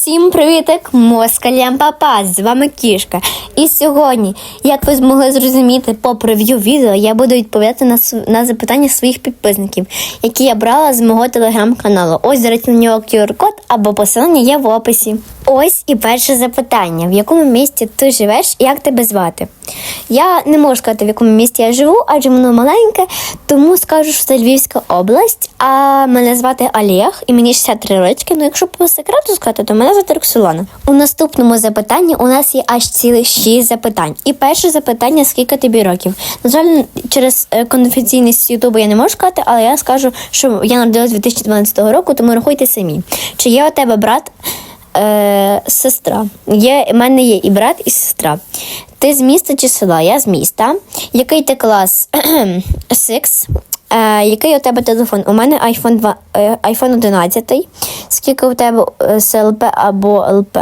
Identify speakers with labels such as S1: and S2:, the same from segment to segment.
S1: Всім привітик, москалям папа, з вами Кішка. І сьогодні, як ви змогли зрозуміти по прев'ю відео, я буду відповідати на, на запитання своїх підписників, які я брала з мого телеграм-каналу. Ось, речі, на нього QR-код або посилання є в описі. Ось і перше запитання: в якому місті ти живеш і як тебе звати? Я не можу сказати, в якому місті я живу, адже воно маленьке, тому скажу, що це Львівська область. А мене звати Олег, і мені 63 рочки. Ну, якщо по секрету сказати, то мене звати Роксолана. У наступному запитанні у нас є аж цілих 6 запитань. І перше запитання: скільки тобі років? На жаль, через е, конфіденційність Ютубу я не можу сказати, але я скажу, що я народилась 2012 року, тому рахуйте самі. Чи є у тебе брат? Е, сестра. Є, в мене є і брат, і сестра. Ти з міста чи села? Я з міста. Який ти клас? 6. Е, який у тебе телефон? У мене iPhone, 2, е, iPhone 11. Скільки у тебе е, СЛП або ЛП?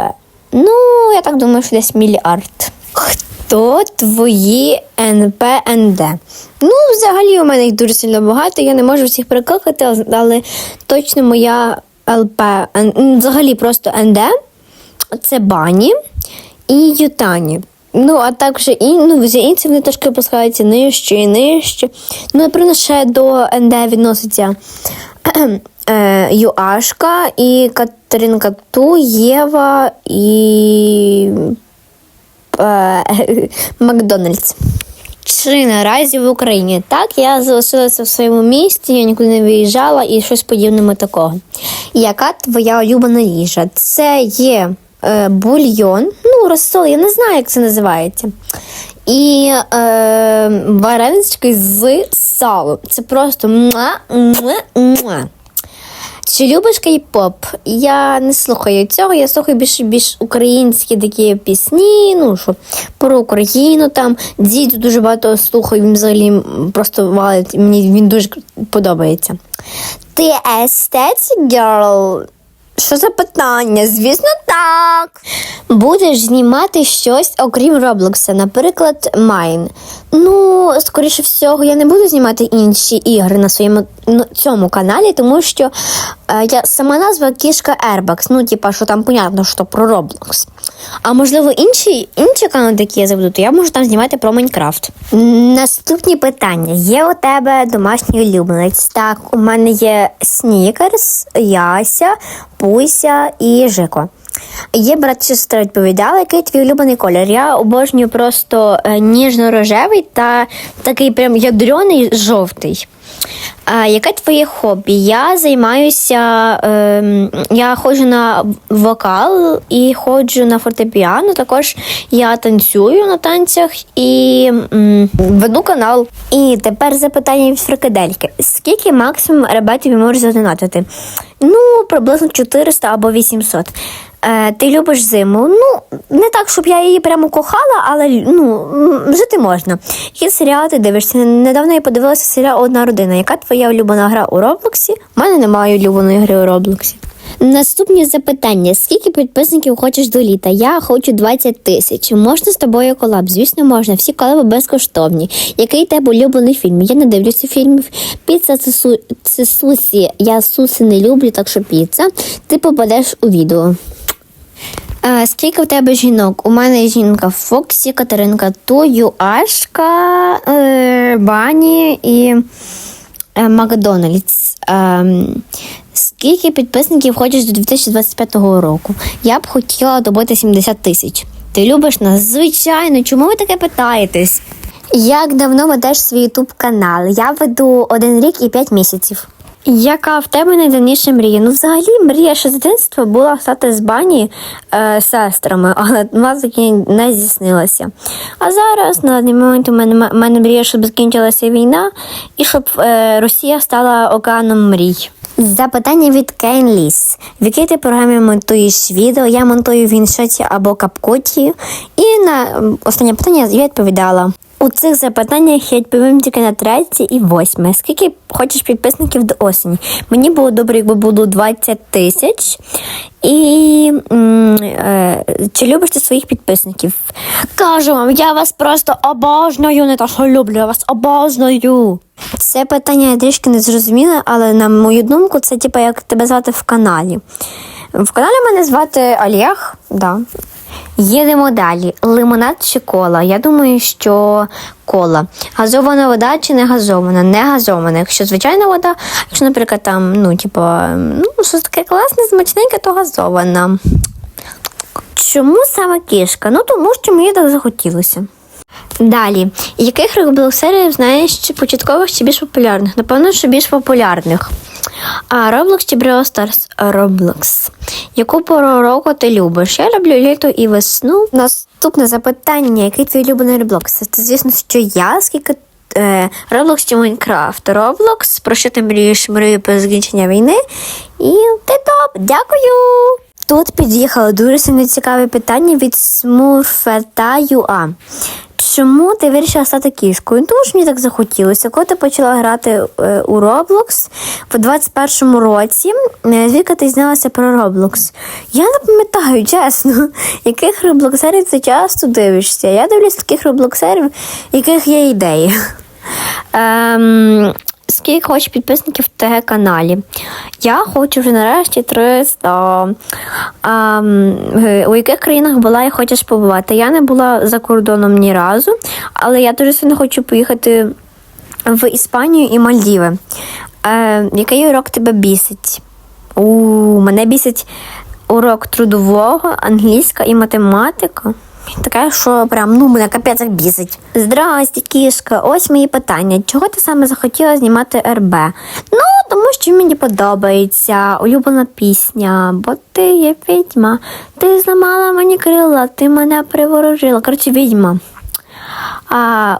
S1: Ну, я так думаю, що десь мільярд. Хто твої НП НД? Ну, взагалі, у мене їх дуже сильно багато. Я не можу всіх прикликати, але точно моя ЛП, взагалі просто НД це бані і Ютані. Ну, а також і ну, з інші вони трошки опускаються нижче і нижче. Ну, наприклад, ще до НД відноситься е, Юашка і Катеринка Ту, Єва і Макдональдс. Чи наразі в Україні? Так, я залишилася в своєму місті, я нікуди не виїжджала і щось подібне такого. Яка твоя улюблена їжа? Це є е, бульйон, ну, розсол, я не знаю, як це називається. І е, варенички з салом. Це просто муа, муа, муа. Чи любиш кей-поп? Я не слухаю цього, я слухаю більш більш українські такі пісні, ну що про Україну там. Діду дуже багато слухаю, він взагалі просто валить, мені він дуже подобається. Ти естетик girl? Що за питання? Звісно, так. Будеш знімати щось, окрім Роблокса, наприклад, Майн. Ну, скоріше всього, я не буду знімати інші ігри на своєму ну, цьому каналі, тому що я сама назва кішка Airbox. Ну, типа, що там понятно, що про Roblox. А можливо, інші, інші канали, які я заведу, то я можу там знімати про Майнкрафт. Наступні питання. Є у тебе домашній улюбленець? Так, у мене є Снікерс, Яся, Пуся і Жико. Є брат сестра відповідала, який твій улюблений колір. Я обожнюю просто е, ніжно-рожевий та такий прям ядрений жовтий. А, яке твоє хобі? Я займаюся, ем, я ходжу на вокал і ходжу на фортепіано. Також я танцюю на танцях і м, веду канал. І тепер запитання від фрикадельки. Скільки максимум ребятів можеш задонатити? Ну, приблизно 400 або 800. Е, ти любиш зиму? Ну, не так, щоб я її прямо кохала, але ну, жити можна. Які серіали ти дивишся? Недавно я подивилася серіал Одна родина. Яка твоя улюблена гра у Роблоксі? У мене немає улюбленої гри у Роблоксі. Наступні запитання: скільки підписників хочеш до літа? Я хочу 20 тисяч. Можна з тобою колаб? Звісно, можна. Всі колаби безкоштовні. Який тебе улюблений фільм? Я не дивлюся фільмів. Піца це, сусі. Я суси не люблю, так що піца. Ти попадеш у відео. А, скільки в тебе жінок? У мене жінка Фоксі, Катеринка Ту, Юашка, е, Бані і е, Макдональдс. Ем, скільки підписників хочеш до 2025 року? Я б хотіла добити 70 тисяч. Ти любиш нас? Звичайно, чому ви таке питаєтесь? Як давно ведеш свій ютуб канал? Я веду один рік і 5 місяців. Яка в тебе найдавніша мрія? Ну, взагалі, мрія ще з дитинства була стати з бані е, сестрами, але вона таки не здійснилася. А зараз на даний момент у мене, мене мрія, щоб закінчилася війна і щоб е, Росія стала океаном мрій. Запитання від Кейн Ліс. В якій ти програмі монтуєш відео? Я монтую в іншоті або капкуті. І на останнє питання я відповідала. У цих запитаннях я відповім тільки на третє і восьме. Скільки хочеш підписників до осені? Мені було добре, якби було 20 тисяч. І е, чи любиш ти своїх підписників? Кажу вам, я вас просто обожнюю, не то що люблю, я вас обожнюю. Це питання я трішки не зрозуміла, але на мою думку, це типу як тебе звати в каналі. В каналі мене звати Олег. Да. Їдемо далі. Лимонад чи кола? Я думаю, що кола. Газована вода чи не газована? Не газована. Якщо звичайна вода, якщо, наприклад, там, ну, типу, ну, щось таке класне, смачненьке, то газована. Чому саме кішка? Ну, тому що мені так захотілося. Далі, яких роблоксерів знаєш чи початкових чи більш популярних? Напевно, що більш популярних. А Roblox чи Brawl Stars? Roblox. Яку пору року ти любиш? Я люблю літо і весну. Наступне запитання: який твій улюблений Roblox? Це, звісно, що я, скільки е, Roblox чи Minecraft? Roblox, про що ти мрієш? Мрію про закінчення війни. І ти топ! Дякую! Тут під'їхало дуже сильно цікаве питання від Smurfeta.ua. Чому ти вирішила стати кішкою? Тому що мені так захотілося. Коли ти почала грати е, у Roblox в 21-му році, е, звідки ти знялася про Roblox? Я не пам'ятаю, чесно, яких роблоксерів ти часто дивишся. Я дивлюсь таких роблоксерів, яких є ідеї. Ем, скільки хочеш підписників в ТГ каналі. Я хочу вже нарешті 300. А, у яких країнах була і хочеш побувати? Я не була за кордоном ні разу, але я дуже сильно хочу поїхати в Іспанію і Мальдіви. Е, який урок тебе бісить? У мене бісить урок трудового, англійська і математика. Таке, що прям ну мене капець як бісить. Здрасте, кішка. Ось мої питання. Чого ти саме захотіла знімати РБ? Ну, тому що мені подобається улюблена пісня, бо ти є відьма. Ти зламала мені крила, ти мене приворожила. Коротше, відьма. А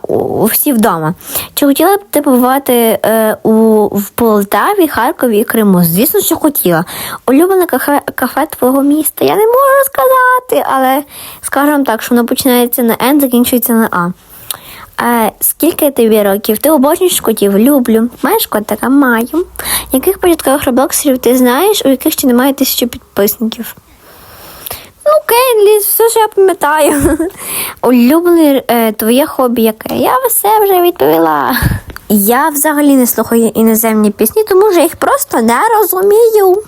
S1: всі вдома. Чи хотіла б ти побувати е, у в Полтаві, Харкові і Криму? Звісно, що хотіла. Улюблене кафе, кафе твого міста. Я не можу сказати, але скажемо так, що воно починається на Н, закінчується на А. Е, скільки тобі років? Ти обожнюєш котів? Люблю. Маєш котика? Маю. Яких початкових роблоксерів ти знаєш, у яких ще немає тисячі підписників? Ну, Кейнлі, все ж я пам'ятаю. Улюблене е, твоє хобі яке? Я все вже відповіла. Я взагалі не слухаю іноземні пісні, тому що їх просто не розумію.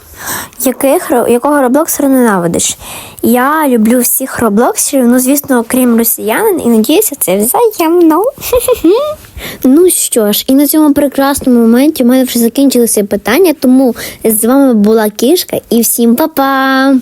S1: Яких, якого роблоксера ненавидиш? Я люблю всіх роблоксерів, ну, звісно, окрім росіянин, і надіюся, це взаємно. Ну що ж, і на цьому прекрасному моменті у мене вже закінчилися питання, тому з вами була кішка і всім па-па!